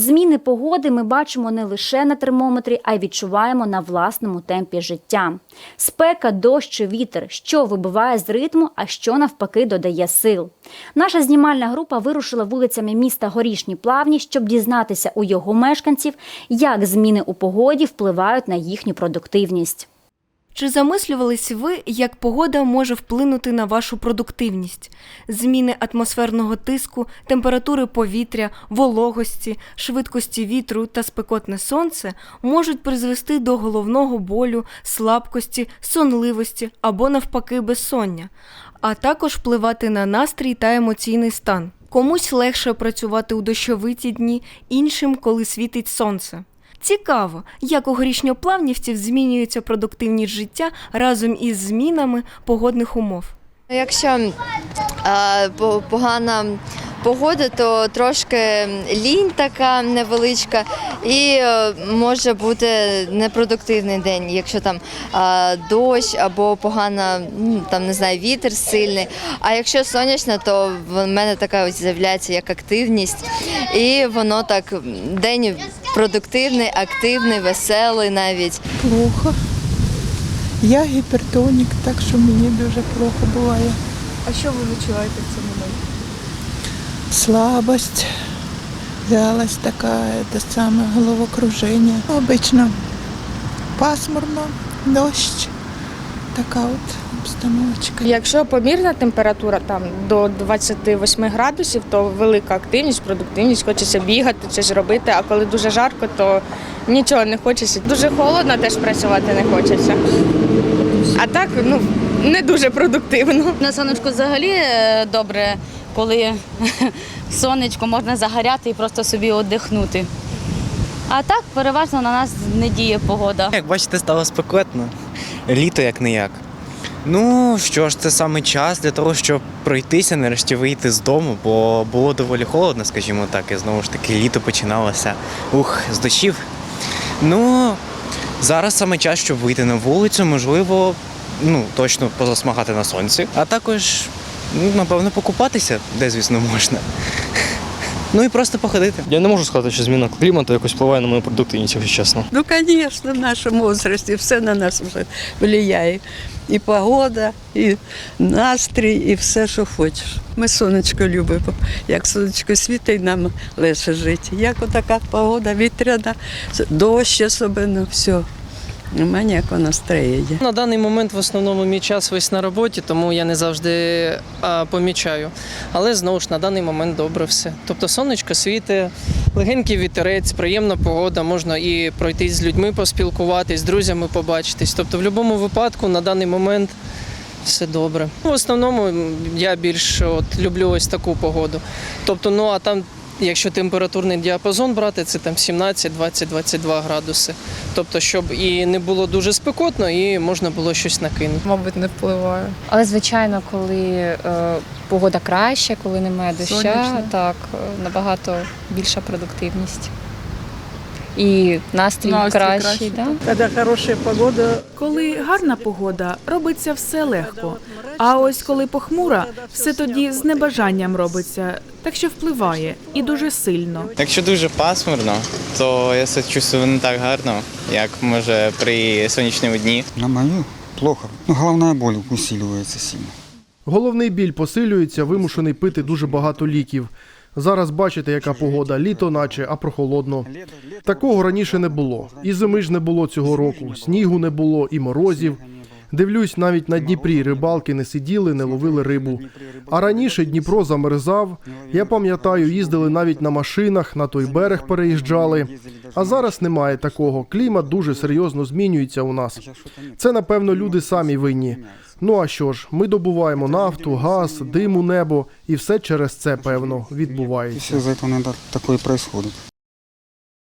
Зміни погоди ми бачимо не лише на термометрі, а й відчуваємо на власному темпі життя. Спека, дощ вітер, що вибиває з ритму, а що навпаки додає сил. Наша знімальна група вирушила вулицями міста Горішні Плавні, щоб дізнатися у його мешканців, як зміни у погоді впливають на їхню продуктивність. Чи замислювались ви, як погода може вплинути на вашу продуктивність? Зміни атмосферного тиску, температури повітря, вологості, швидкості вітру та спекотне сонце можуть призвести до головного болю, слабкості, сонливості або навпаки безсоння, а також впливати на настрій та емоційний стан. Комусь легше працювати у дощовиті дні, іншим, коли світить сонце. Цікаво, як у горішньоплавнівців змінюється продуктивність життя разом із змінами погодних умов. Якщо е, по- погана погода, то трошки лінь така невеличка, і е, може бути непродуктивний день, якщо там дощ або погана, ну, там не знаю, вітер сильний. А якщо сонячно, то в мене така ось з'являється як активність, і воно так день продуктивний, активний, веселий навіть. Плохо. Я гіпертонік, так що мені дуже плохо буває. А що ви відчуваєте в цей момент? Слабость, вялость така, те саме головокруження. Обично пасмурно, дощ. Така от обстановочка. Якщо помірна температура там до 28 градусів, то велика активність, продуктивність, хочеться бігати, щось робити. А коли дуже жарко, то нічого не хочеться. Дуже холодно, теж працювати не хочеться. А так, ну не дуже продуктивно. На сонечку взагалі е, добре, коли сонечко можна загоряти і просто собі віддихнути. А так переважно на нас не діє погода. Як бачите, стало спекотно. Літо як не як. Ну що ж, це саме час для того, щоб пройтися, нарешті вийти з дому, бо було доволі холодно, скажімо так, і знову ж таки літо починалося ух, з дощів. Ну, зараз саме час, щоб вийти на вулицю, можливо, ну, точно позасмагати на сонці, а також, ну, напевно, покупатися, де, звісно, можна. Ну і просто походити. Я не можу сказати, що зміна клімату якось впливає на мою продуктивність, якщо чесно. Ну, конечно, в нашем возрасте все на нас вже влияє. І погода, і настрій, і все, що хочеш. Ми сонечко любимо. Як сонечко світить, нам легше жити. Як отака погода вітряна, дощ особливо, все. Нема ніякого настроєння. На даний момент в основному мій час весь на роботі, тому я не завжди а, помічаю. Але знову ж на даний момент добре все. Тобто сонечко світить, легенький вітерець, приємна погода, можна і пройтись з людьми, поспілкуватись, з друзями побачитись. Тобто, в будь-якому випадку на даний момент все добре. В основному я більш от, люблю ось таку погоду. Тобто, ну а там. Якщо температурний діапазон брати, це там 17, 20, 22 градуси. Тобто, щоб і не було дуже спекотно, і можна було щось накинути. Мабуть, не впливає. Але звичайно, коли е, погода краща, коли немає дощу, Сонячно. так е, набагато більша продуктивність. І настрій, Настрій кращий. кращий, Да? Коли хороша погода, Коли гарна погода, робиться все легко. А ось коли похмура, все тоді з небажанням робиться, так що впливає і дуже сильно. Якщо дуже пасмурно, то я себе чувствую не так гарно, як може при сонячному дні. На мою плохо. Ну, головна боль усилюється сильно. Головний біль посилюється, вимушений пити дуже багато ліків. Зараз бачите, яка погода, літо наче, а прохолодно. Такого раніше не було. І зими ж не було цього року, снігу не було, і морозів. Дивлюсь, навіть на Дніпрі рибалки не сиділи, не ловили рибу. А раніше Дніпро замерзав. Я пам'ятаю, їздили навіть на машинах, на той берег переїжджали. А зараз немає такого. Клімат дуже серйозно змінюється у нас. Це, напевно, люди самі винні. Ну а що ж, ми добуваємо нафту, газ, дим у небо, і все через це, певно, відбувається. Все из-за этого иногда такое и происходит.